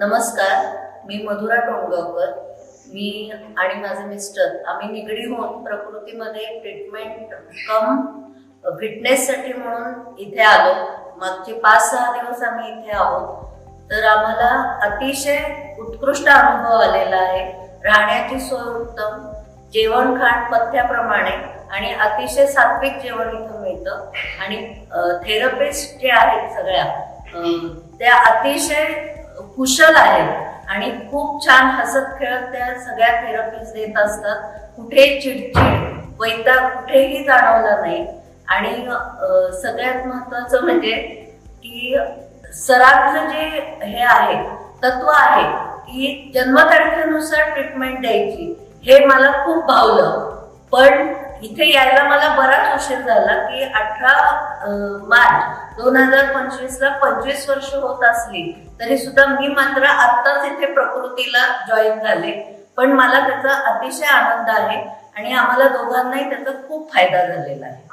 नमस्कार मी मधुरा टोणगावकर मी आणि माझे मिस्टर आम्ही निगडी होऊन प्रकृतीमध्ये ट्रीटमेंट कम फिटनेससाठी म्हणून इथे आलो. मागचे पाच सहा दिवस आम्ही इथे आहोत. तर आम्हाला अतिशय उत्कृष्ट अनुभव आलेला आहे. राहण्याची सोय उत्तम जेवण खाण पथ्याप्रमाणे आणि अतिशय सात्विक जेवण इथं मिळतं. आणि थेरपिस्ट जे आहेत सगळ्या त्या अतिशय कुशल आहेत आणि खूप छान हसत खेळत त्या सगळ्या थेरपीज देत असतात. कुठे चिडचिड वैताग कुठेही जाणवला नाही. आणि सगळ्यात महत्वाचं म्हणजे की सरांचं जे हे आहे तत्व आहे की जन्मतारखेनुसार ट्रीटमेंट द्यायची. हे मला खूप भावलं. पण इथे यायला मला बराच उशीर झाला की अठरा मार्च दोन हजार पंचवीस ला पंचवीस वर्ष होत असली तरी सुद्धा मी मात्र आत्ताच इथे प्रकृतीला जॉईन झाले. पण मला त्याचा अतिशय आनंद आहे आणि आम्हाला दोघांनाही त्याचा खूप फायदा झालेला आहे.